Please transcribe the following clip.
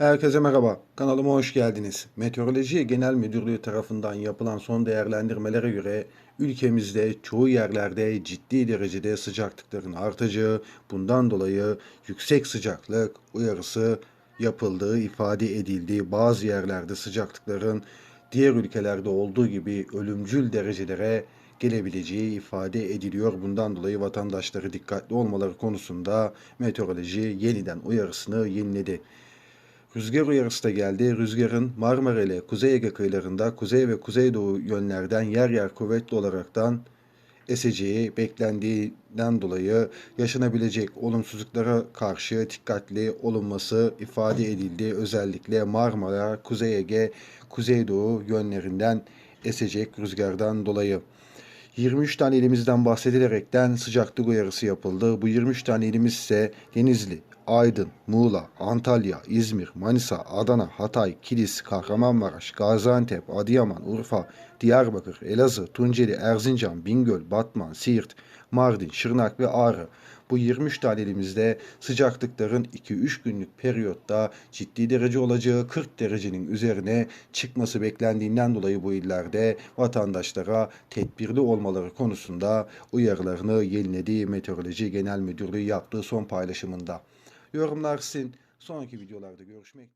Herkese merhaba, kanalıma hoş geldiniz. Meteoroloji Genel Müdürlüğü tarafından yapılan son değerlendirmelere göre ülkemizde çoğu yerlerde ciddi derecede sıcaklıkların artacağı, bundan dolayı yüksek sıcaklık uyarısı yapıldığı ifade edildi. Bazı yerlerde sıcaklıkların diğer ülkelerde olduğu gibi ölümcül derecelere gelebileceği ifade ediliyor. Bundan dolayı vatandaşları dikkatli olmaları konusunda meteoroloji yeniden uyarısını yeniledi. Rüzgar uyarısı da geldi. Rüzgarın Marmara ile Kuzey Ege kıyılarında kuzey ve kuzeydoğu yönlerden yer yer kuvvetli olaraktan eseceği beklendiğinden dolayı yaşanabilecek olumsuzluklara karşı dikkatli olunması ifade edildi. Özellikle Marmara, Kuzey Ege, Kuzeydoğu yönlerinden esecek rüzgardan dolayı. 23 tane ilimizden bahsedilerekten sıcaklık uyarısı yapıldı. Bu 23 tane ilimiz ise Denizli, Aydın, Muğla, Antalya, İzmir, Manisa, Adana, Hatay, Kilis, Kahramanmaraş, Gaziantep, Adıyaman, Urfa, Diyarbakır, Elazığ, Tunceli, Erzincan, Bingöl, Batman, Siirt, Mardin, Şırnak ve Ağrı. Bu 23 tane ilimizde sıcaklıkların 2-3 günlük periyotta ciddi derece olacağı 40 derecenin üzerine çıkması beklendiğinden dolayı bu illerde vatandaşlara tedbirli olmaları konusunda uyarılarını yeniledi Meteoroloji Genel Müdürlüğü yaptığı son paylaşımında. Yorumlar sizin. Sonraki videolarda görüşmek